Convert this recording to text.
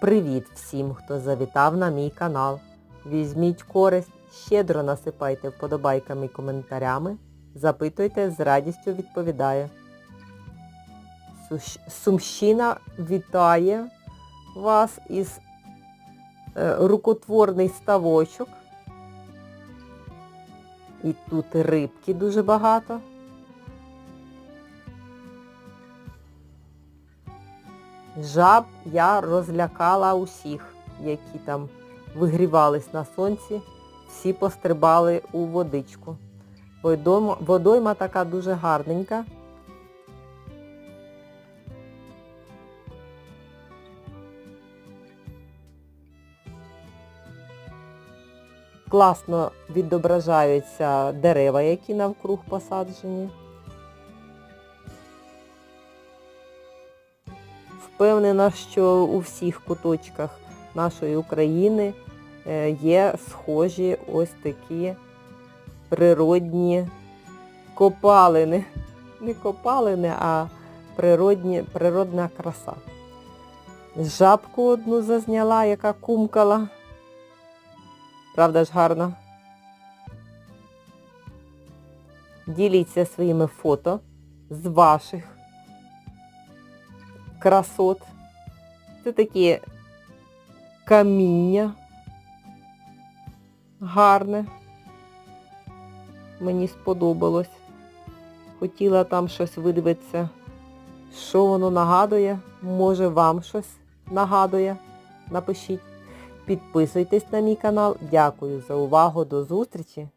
Привіт всім, хто завітав на мій канал. Візьміть користь, щедро насипайте вподобайками і коментарями. Запитуйте, з радістю відповідаю. Сумщина вітає вас із е, рукотворний ставочок. І тут рибки дуже багато. Жаб я розлякала усіх, які там вигрівались на сонці, всі пострибали у водичку. Водойма, така дуже гарненька. Класно відображаються дерева, які навкруг посаджені. Впевнена, що у всіх куточках нашої України е, є схожі ось такі природні копалини. Не копалини, а природні, природна краса. Жабку одну зазняла, яка кумкала. Правда ж гарно? Діліться своїми фото з ваших красот. Це такі каміння гарне. Мені сподобалось. Хотіла там щось видивитися. Що воно нагадує? Може вам щось нагадує? Напишіть. Підписуйтесь на мій канал. Дякую за увагу. До зустрічі!